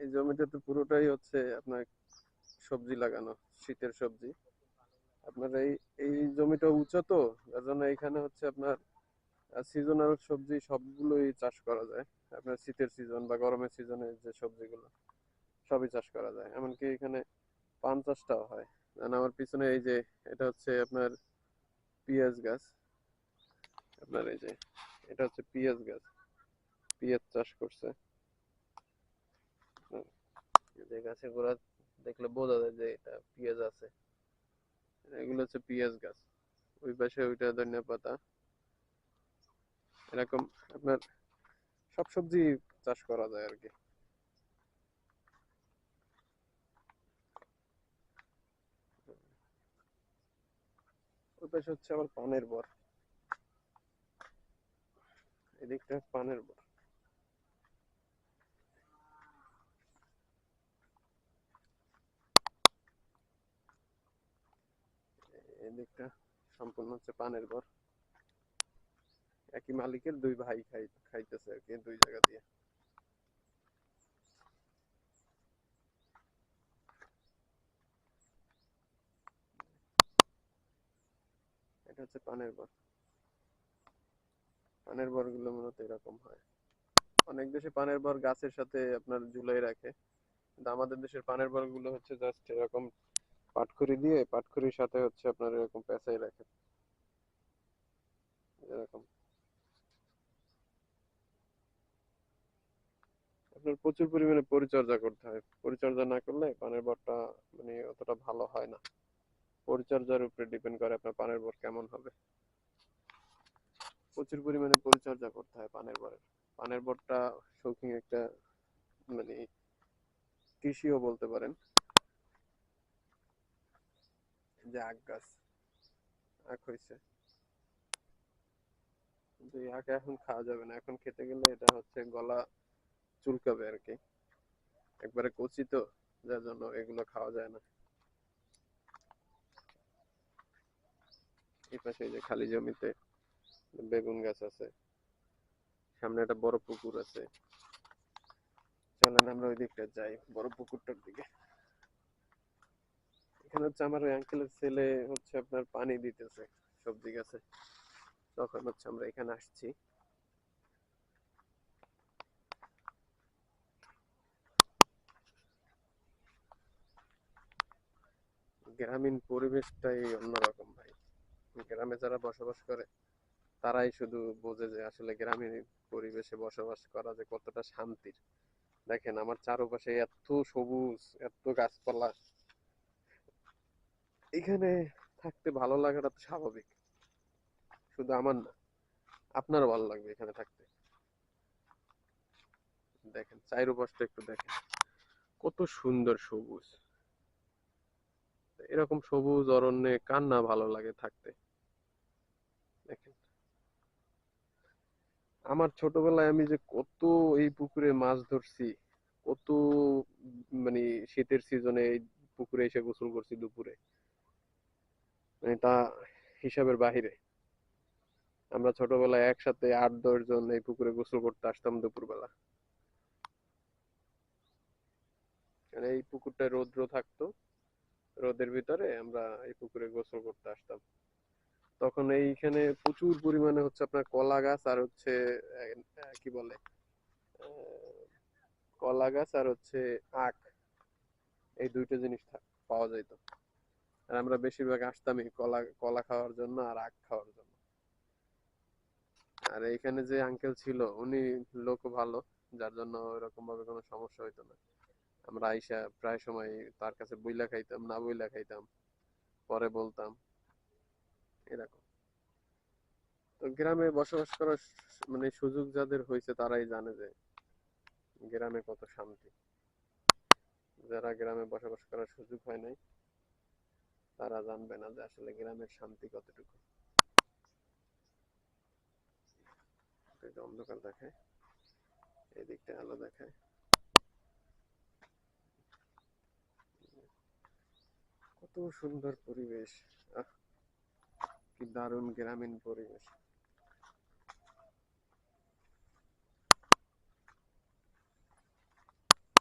এই জমিটাতে পুরোটাই হচ্ছে আপনার সবজি লাগানো, শীতের সবজি। আপনার এই এই জমিটা উঁচু তো, যার জন্য এখানে হচ্ছে আপনার সিজনাল সবজি সবগুলোই চাষ করা যায়। আপনার শীতের সিজন বা গরমের সিজনে যে সবজিগুলো, সবই চাষ করা যায়। এমনকি এখানে পান চাষটাও হয়। আমার পিছনে এই যে, এটা হচ্ছে আপনার পিঁয়াজ গাছ। আপনার এই যে, এটা হচ্ছে পিঁয়াজ গাছ। পিঁয়াজ চাষ করছে। যে গাছের গোড়া দেখলে বোঝা যায় যে এটা পেঁয়াজ আছে। এগুলো হচ্ছে পেঁয়াজ গাছ। ওই পাশে ওইটা ধনিয়া পাতা। এরকম আপনার সব সবজি চাষ করা যায় আর কি। ওই হচ্ছে আবার পানের বর। এদিকটা পানের বর। এদিকটা সম্পূর্ণ হচ্ছে পানের ঘর। একই মালিকের দুই ভাই খাই, খাইতেছে আর কি, দুই জায়গা দিয়ে। হচ্ছে পানের বর পানের মূলত এরকম হয়। অনেক দেশে পানের বর গাছের সাথে আপনার ঝুলাই রাখে। কিন্তু আমাদের দেশের পানের বরগুলো হচ্ছে জাস্ট এরকম পাটখড়ি দিয়ে পাটখড়ির সাথে হচ্ছে আপনার এরকম পেঁচাই রাখে এরকম। আপনার প্রচুর পরিমাণে পরিচর্যা করতে হয়। পরিচর্যা না করলে পানের বরটা মানে অতটা ভালো হয় না। পরিচর্যার উপরে ডিপেন্ড করে আপনার পানের বর কেমন হবে। প্রচুর পরিমাণে পরিচর্যা করতে হয় পানের বরের। পানের বরটা শৌখিন একটা মানে কৃষিও বলতে পারেন। যে আখ গাছ। আখ হয়েছে কিন্তু আখ এখন খাওয়া যাবে না। এখন খেতে গেলে এটা হচ্ছে গলা চুলকাবে আর কি। একবারে কচি তো, যার জন্য এগুলো খাওয়া যায় না। এই পাশে যে খালি জমিতে বেগুন গাছ আছে। সামনে একটা বড় পুকুর আছে। চলেন আমরা ওই দিকটা যাই, বড় পুকুরটার দিকে। এখানে হচ্ছে আমার ওই আঙ্কেলের ছেলে হচ্ছে আপনার পানি দিতেছে সবজি গাছে। তখন হচ্ছে আমরা এখানে আসছি। গ্রামীণ পরিবেশটাই অন্যরকম ভাই। গ্রামে যারা বসবাস করে, তারাই শুধু বোঝে যে আসলে গ্রামীণ পরিবেশে বসবাস করা যে কতটা শান্তির। দেখেন আমার চারপাশে এত সবুজ, এত গাছপালা এখানে থাকতে ভালো লাগাটা তো স্বাভাবিক। শুধু আমার না, আপনারও ভালো লাগবে এখানে থাকতে। দেখেন চারপাশটা একটু দেখেন। কত সুন্দর সবুজ। এরকম সবুজ অরণ্যে কার না ভালো লাগে থাকতে? দেখেন। আমার ছোটবেলায় আমি যে কত এই পুকুরে মাছ ধরছি, কত মানে শীতের সিজনে এই পুকুরে এসে গোসল করছি দুপুরে। মানে তা হিসাবের বাহিরে। আমরা ছোটবেলায় একসাথে আট, দশ জন এই পুকুরে গোসল করতে আসতাম দুপুরবেলা। এই পুকুরটায় রৌদ্র থাকতো, রোদের ভিতরে আমরা এই পুকুরে গোসল করতে আসতাম। তখন এইখানে প্রচুর পরিমাণে হচ্ছে আপনার কলা গাছ আর হচ্ছে কি বলে কলা গাছ আর হচ্ছে আখ, এই দুইটা জিনিস পাওয়া যেত আর আমরা বেশিরভাগ আসতামই কলা কলা খাওয়ার জন্য আর আখ খাওয়ার জন্য। আর এইখানে যে আঙ্কেল ছিল, উনি লোক ভালো, যার জন্য এরকম ভাবে কোনো সমস্যা হইতো না। আমরা আইসা প্রায় সময় তার কাছে বইলা খাইতাম, না বইলা খাইতাম, পরে বলতাম, এরকম। তো গ্রামে বসবাস করার মানে সুযোগ যাদের হয়েছে তারাই জানে যে গ্রামে কত শান্তি। যারা গ্রামে বসবাস করার সুযোগ হয় নাই তারা জানবে না যে আসলে গ্রামের শান্তি কতটুকু। অন্ধকার দেখায়, এই দিকটা আলো দেখায়। কত সুন্দর পরিবেশ, আহ, কি দারুণ গ্রামীণ পরিবেশ।